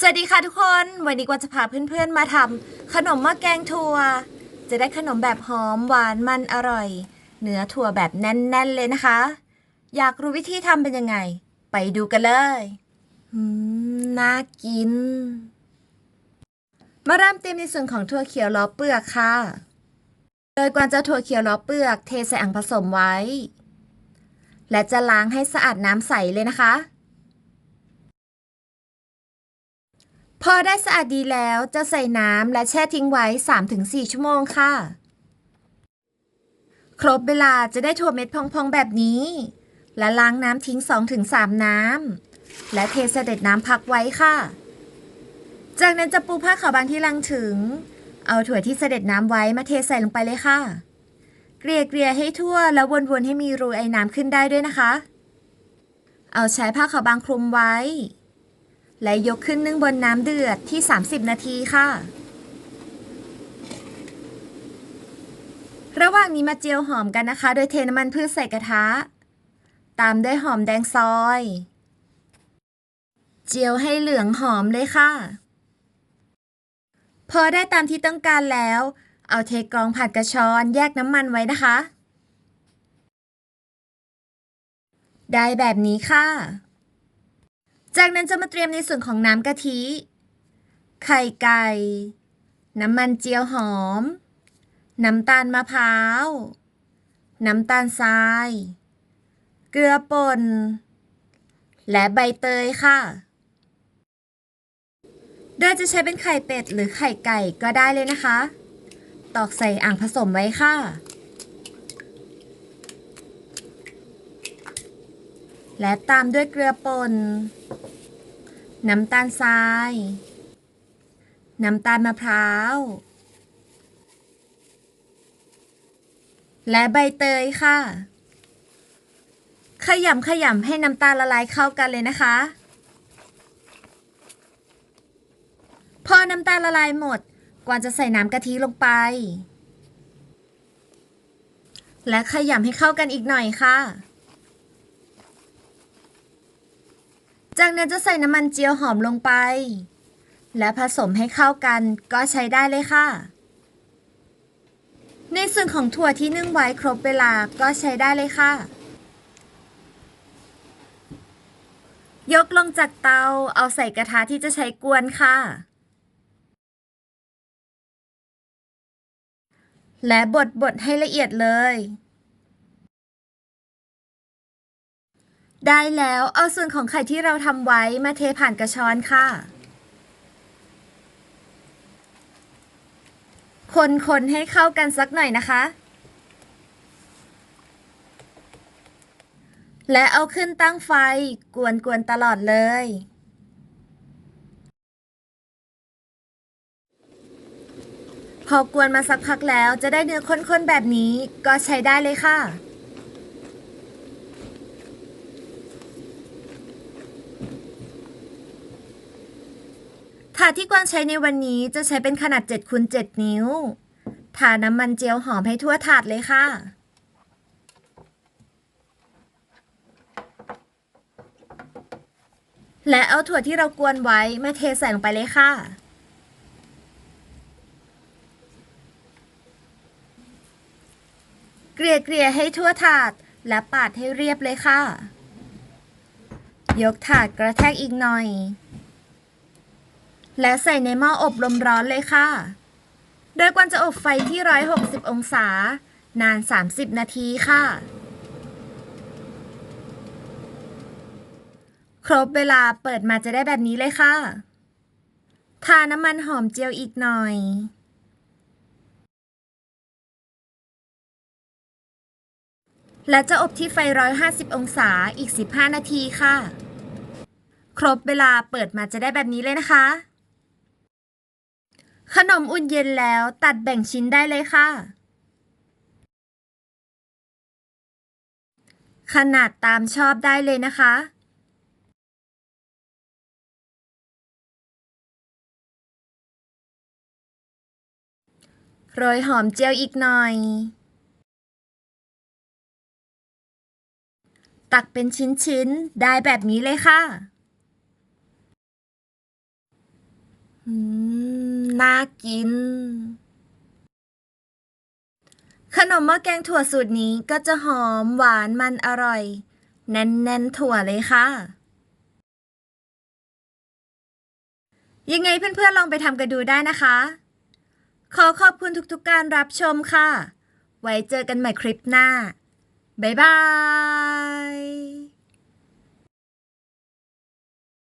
สวัสดีค่ะทุกคน วันนี้กวางจะพาเพื่อนๆมาทำขนมหม้อแกงถั่ว จะได้ขนมแบบหอมหวานมันอร่อย เนื้อถั่วแบบแน่นๆเลยนะคะ อยากรู้วิธีทำเป็นยังไง ไปดูกันเลยอืมน่ากิน มาเริ่มเตรียมในส่วนของถั่วเขียวล้อเปลือกค่ะ โดยกวางจะถั่วเขียวล้อเปลือก เทใส่อ่างผสมไว้ และจะล้างให้สะอาดน้ำใสเลยนะคะ พอได้สะอาดดีแล้วจะใส่น้ำและแช่ทิ้งไว้ 3-4 ชั่วโมงค่ะ ครบเวลาจะได้ถั่วเม็ดพองๆแบบนี้ และล้างน้ำทิ้ง 2-3 น้ำ และเทเสด็จน้ำพักไว้ค่ะ จากนั้นจะปูผ้าขาวบางที่ลังถึง เอาถั่วที่เสด็จน้ำไว้มาเทใส่ลงไปเลยค่ะ เกลี่ยเกลี่ยให้ทั่วแล้ววนๆให้มีรูไอ้น้ำขึ้นได้ด้วยนะคะ เอาใช้ผ้าขาวบางคลุมไว้ และยกขึ้นนึ่งบนน้ำเดือดที่ 30 นาทีค่ะ ระหว่างนี้มาเจียวหอมกันนะคะ โดยเทน้ำมันพืชใส่กระทะ ตามด้วยหอมแดงซอย เจียวให้เหลืองหอมเลยค่ะ พอได้ตามที่ต้องการแล้ว เอาเทกรองผัดกระชอนแยกน้ำมันไว้นะคะ ได้แบบนี้ค่ะ จากนั้นจะมาเตรียมในส่วนของน้ำกะทิ ไข่ไก่ น้ำมันเจียวหอม น้ำตาลมะพร้าว น้ำตาลทราย เกลือป่น และใบเตยค่ะ โดยจะใช้เป็นไข่เป็ดหรือไข่ไก่ก็ได้เลยนะคะ ตอกใส่อ่างผสมไว้ค่ะ และตามด้วยเกลือป่น น้ำตาลทราย น้ำตาลมะพร้าว และใบเตยค่ะ ขยำขยำให้น้ำตาลละลายเข้ากันเลยนะคะ พอน้ำตาลละลายหมด กว่าจะใส่น้ำกะทิลงไป และขยำให้เข้ากันอีกหน่อยค่ะ จากนั้นจะใส่น้ำมันเจียวหอมลงไป และผสมให้เข้ากันก็ใช้ได้เลยค่ะ ในส่วนของถั่วที่นึ่งไว้ครบเวลาก็ใช้ได้เลยค่ะ ยกลงจากเตาเอาใส่กระทะที่จะใช้กวนค่ะ และบดบดให้ละเอียดเลย ได้แล้วเอาส่วนของไข่ที่เราทำไว้มาเทผ่านกระชอนค่ะ คนๆให้เข้ากันสักหน่อยนะคะ และเอาขึ้นตั้งไฟกวนๆตลอดเลย พอกวนมาสักพักแล้วจะได้เนื้อข้นๆแบบนี้ก็ใช้ได้เลยค่ะาดที่กวางใช้ในวันนี้จะใช้เป็นขนาด7คูณ7นิ้ว ทาน้ำมันเจียวหอมให้ทั่วถาดเลยค่ะ และเอาถั่วที่เรากวนไว้มาเทใส่ลงไปเลยค่ะเกลี่ยเกลี่ยให้ทั่วถาดและปาดให้เรียบเลยค่ะ ยกถาดกระแทกอีกหน่อย และใส่ในหม้ออบลมร้อนเลยค่ะ โดยกวนจะอบไฟที่ 160 องศา นาน 30 นาทีค่ะ ครบเวลาเปิดมาจะได้แบบนี้เลยค่ะ ทาน้ำมันหอมเจียวอีกหน่อยและจะอบที่ไฟ 150 องศาอีก 15 นาทีค่ะ ครบเวลาเปิดมาจะได้แบบนี้เลยนะคะ ขนมอุ่นเย็นแล้วตัดแบ่งชิ้นได้เลยค่ะ ขนาดตามชอบได้เลยนะคะ โรยหอมเจียวอีกหน่อย ตักเป็นชิ้นๆ ได้แบบนี้เลยค่ะ น่ากิน ขนมหม้อแกงถั่วสูตรนี้ก็จะหอมหวานมันอร่อย แน่นๆถั่วเลยค่ะ ยังไงเพื่อนๆลองไปทำกันดูได้นะคะ ขอขอบคุณทุกๆการรับชมค่ะ ไว้เจอกันใหม่คลิปหน้า บ๊ายบาย